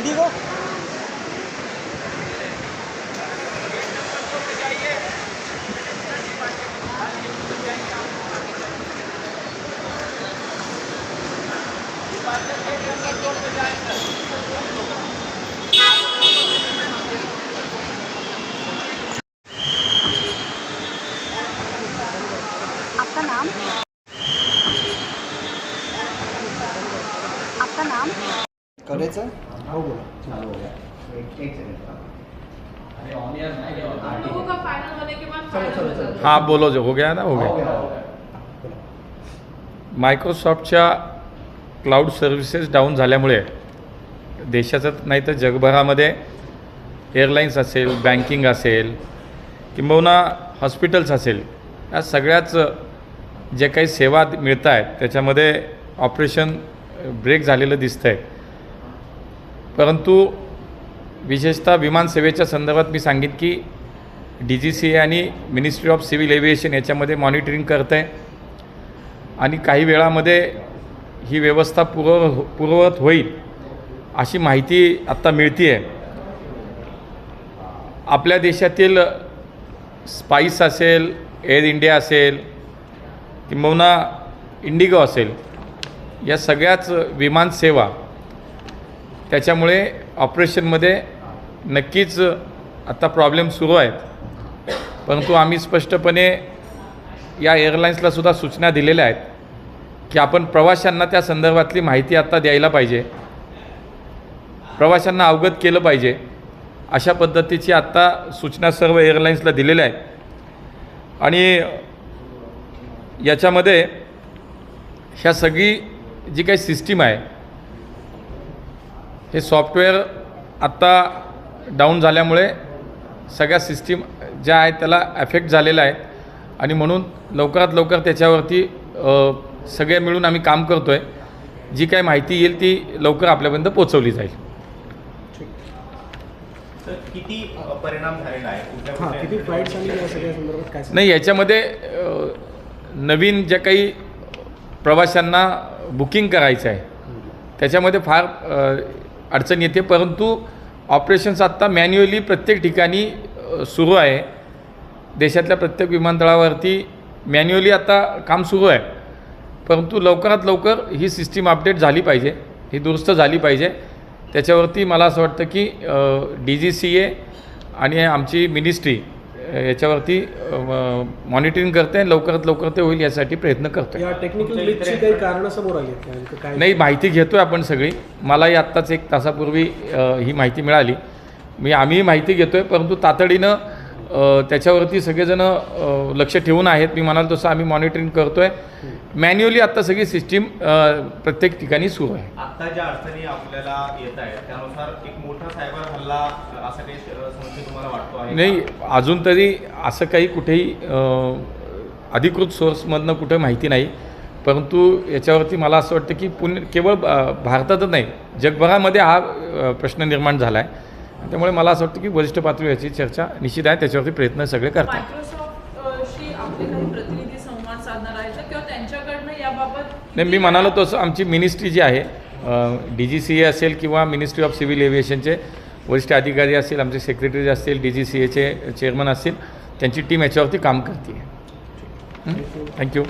हिंदी को आपका नाम? आपका नाम? करायचं? हो बोला. लोगों का फाइनल होने के बाद फाइनल हो जाता है हाँ बोलो जो हो गया ना हो गया. मायक्रोसॉफ्टच्या क्लाउड सर्व्हिसेस डाऊन झाल्यामुळे देशाचं नाही तर जगभरामध्ये एअरलाईन्स असेल बँकिंग असेल किंबहुना हॉस्पिटल्स असेल या सगळ्याच जे काही सेवा मिळत आहेत त्याच्यामध्ये ऑपरेशन ब्रेक झालेलं दिसतं आहे परंतु विशेषतः विमानसेवेच्या संदर्भात मी सांगेन की डी जी सी ए आणि मिनिस्ट्री ऑफ सिव्हिल एव्हिएशन याच्यामध्ये मॉनिटरिंग करत आहे आणि काही वेळामध्ये ही व्यवस्था पूर्व पूर्ववत होईल अशी माहिती आत्ता मिळते आहे आपल्या देशातील स्पाईस असेल एअर इंडिया असेल किंबहुना इंडिगो असेल या सगळ्याच विमानसेवा त्याच्यामुळे ऑपरेशनमध्ये नक्कीच आता प्रॉब्लेम सुरू आहेत. परंतु आम्ही स्पष्टपणे या एअरलाईन्सला सुद्धा सूचना दिलेल्या आहेत की आपण प्रवाशांना त्या संदर्भातली माहिती आत्ता द्यायला पाहिजे. प्रवाशांना अवगत केलं पाहिजे. अशा पद्धतीची आत्ता सूचना सर्व एअरलाईन्सला दिलेल्या आहेत. आणि याच्यामध्ये ह्या सगळी जी काही सिस्टीम आहे हे सॉफ्टवेअर आत्ता डाऊन झाल्यामुळे सगळ्या सिस्टीम ज्या आहेत त्याला अफेक्ट झालेला आहे आणि म्हणून लवकरात लवकर त्याच्यावरती सगळे मिळून आम्ही काम करतो आहे जी काही माहिती येईल ती लवकर आपल्यापर्यंत पोचवली जाईल. तर किती परिणाम झालेला आहे? कुठल्या कुठल्या किती फ्लाईट्स आणि या सगळ्या संदर्भात काय नाही याच्यामध्ये नवीन ज्या काही प्रवाशांना बुकिंग करायचं आहे त्याच्यामध्ये फार अडचण येते परंतु ऑपरेशन्स आत्ता मॅन्युअली प्रत्येक ठिकाणी सुरू आहे. देशातल्या प्रत्येक विमानतळावरती मॅन्युअली आता काम सुरू आहे. परंतु लवकरात लवकर ही सिस्टीम अपडेट झाली पाहिजे ही दुरुस्त झाली पाहिजे. त्याच्यावरती मला असं वाटतं की डी जी सी ए आणि आमची मिनिस्ट्री याच्यावरती मॉनिटरिंग करते आणि लवकरात लवकर ते होईल यासाठी प्रयत्न करतो या टेक्निकल काही कारणं समोर आली आहेत का? नेमकं काय? नाही माहिती घेतो आहे आपण सगळी. मलाही आत्ताच एक तासापूर्वी अ, ही माहिती मिळाली. मी आम्हीही माहिती घेतो आहे परंतु तातडीनं त्याच्यावरती सगळेजण लक्ष ठेवून आहेत. मी म्हणाल तसं आम्ही मॉनिटरिंग करतो आहे मॅन्युअली आत्ता सगळी सिस्टीम प्रत्येक ठिकाणी सुरू आहे. आता ज्या अडचणी आपल्याला येत आहेत त्यानुसार एक मोठा सायबर हल्ला असा काही संशय तुम्हाला वाटतो आहे? नाही अजून तरी असं काही कुठेही अधिकृत सोर्समधनं कुठे माहिती नाही. परंतु याच्यावरती मला असं वाटतं की पुणे केवळ भारतातच नाही जगभरामध्ये हा प्रश्न निर्माण झाला आहे त्यामुळे मला असं वाटतं की वरिष्ठ पातळीवर याची चर्चा निश्चित आहे. त्याच्यावरती प्रयत्न सगळे करतात. नाही मी म्हणालो तसं आमची मिनिस्ट्री जी आहे डी जी सी ए असेल किंवा मिनिस्ट्री ऑफ सिव्हिल एव्हिएशनचे वरिष्ठ अधिकारी असतील आमचे सेक्रेटरी असतील डी जी सी एचे चेअरमन असतील त्यांची टीम याच्यावरती काम करते. थँक्यू